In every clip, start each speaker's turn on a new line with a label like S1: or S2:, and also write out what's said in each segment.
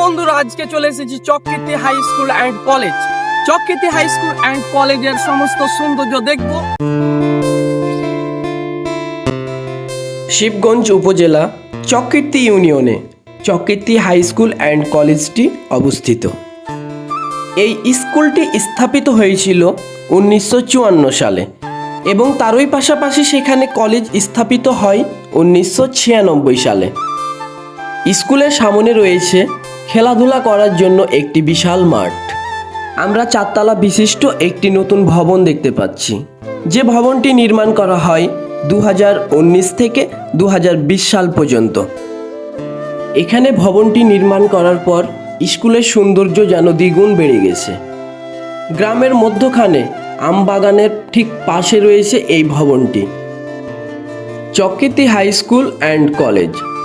S1: বন্ধুরা, আজকে চলে এসেছি Chakkirti high school and college. Chakkirti high school and কলেজের সমস্ত সৌন্দর্য দেখব। শিবগঞ্জ উপজেলা চককীর্তি ইউনিয়নে চককীর্তি হাই স্কুল অ্যান্ড কলেজটি অবস্থিত। এই স্কুলটি স্থাপিত হয়েছিল উনিশশো চুয়ান্ন সালে এবং তারই পাশাপাশি সেখানে কলেজ স্থাপিত হয় উনিশশো ছিয়ানব্বই সালে। স্কুলের সামনে রয়েছে খেলাধুলা করার জন্য একটি বিশাল মাঠ। আমরা চারতলা বিশিষ্ট একটি নতুন ভবন দেখতে পাচ্ছি। যে ভবনটি নির্মাণ করা হয় দু হাজার উনিশ থেকে দু হাজার বিশ সাল পর্যন্ত। এখানে ভবনটি নির্মাণ করার পর স্কুলের সৌন্দর্য যেন দ্বিগুণ বেড়ে গেছে। গ্রামের মধ্যখানে আমবাগানের ঠিক পাশে রয়েছে এই ভবনটি। Chakriti high school and college.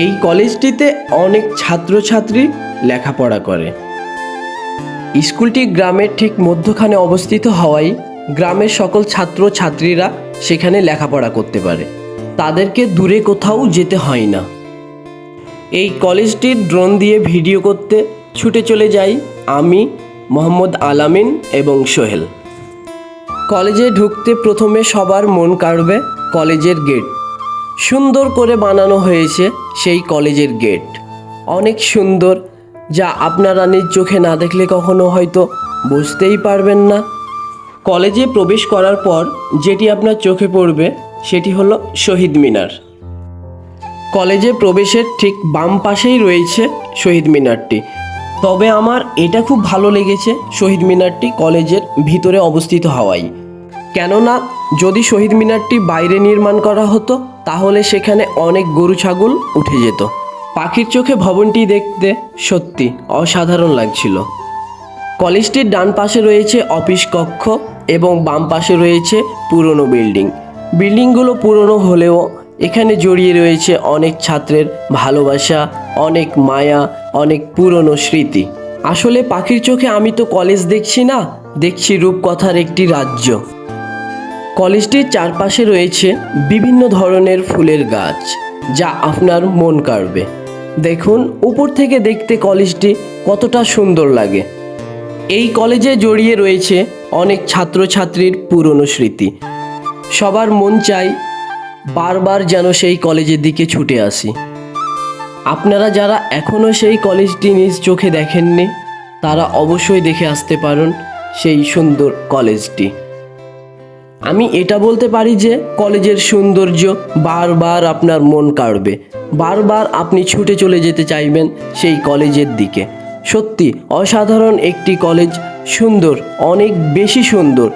S1: এই কলেজটিতে অনেক ছাত্রছাত্রী লেখাপড়া করে। স্কুলটি গ্রামের ঠিক মধ্যখানে অবস্থিত হওয়ায় গ্রামের সকল ছাত্র ছাত্রীরা সেখানে লেখাপড়া করতে পারে। তাদেরকে দূরে কোথাও যেতে হয় না। এই কলেজটির ড্রোন দিয়ে ভিডিও করতে ছুটে চলে যাই আমি, মোহাম্মদ আলামিন এবং সোহেল। কলেজে ঢুকতে প্রথমে সবার মন কাড়বে কলেজের গেট। সুন্দর করে বানানো হয়েছে সেই কলেজের গেট। অনেক সুন্দর, যা আপনারা নিজ চোখে না দেখলে কখনো হয়তো বুঝতেই পারবেন না। কলেজে প্রবেশ করার পর যেটি আপনার চোখে পড়বে, সেটি হলো শহীদ মিনার। কলেজে প্রবেশের ঠিক বাম পাশেই রয়েছে শহীদ মিনারটি। তবে আমার এটা খুব ভালো লেগেছে শহীদ মিনারটি কলেজের ভিতরে অবস্থিত হওয়ায়। কেননা, যদি শহীদ মিনারটি বাইরে নির্মাণ করা হতো তাহলে সেখানে অনেক গরু ছাগল উঠে যেত। পাখির চোখে ভবনটি দেখতে সত্যি অসাধারণ লাগছিল। কলেজটির ডান পাশে রয়েছে অফিস কক্ষ এবং বাম পাশে রয়েছে পুরনো বিল্ডিং। বিল্ডিংগুলো পুরনো হলেও এখানে জড়িয়ে রয়েছে অনেক ছাত্রের ভালোবাসা, অনেক মায়া, অনেক পুরনো স্মৃতি। আসলে পাখির চোখে আমি তো কলেজ দেখছি না, দেখছি রূপকথার একটি রাজ্য। কলেজটির চারপাশে রয়েছে বিভিন্ন ধরনের ফুলের গাছ, যা আপনার মন কাড়বে। দেখুন, উপর থেকে দেখতে কলেজটি কতটা সুন্দর লাগে। এই কলেজে জড়িয়ে রয়েছে অনেক ছাত্রছাত্রীর পুরনো স্মৃতি। সবার মন চাই বারবার যেন সেই কলেজের দিকে ছুটে আসি। আপনারা যারা এখনও সেই কলেজটি নিজ চোখে দেখেননি, তারা অবশ্যই দেখে আসতে পারেন সেই সুন্দর কলেজটি। আমি এটা বলতে পারি যে কলেজের সৌন্দর্য বারবার আপনার মন কাড়বে। বারবার আপনি ছুটে চলে যেতে চাইবেন সেই কলেজের দিকে। সত্যি, অসাধারণ একটি কলেজ, সুন্দর, অনেক বেশি সুন্দর।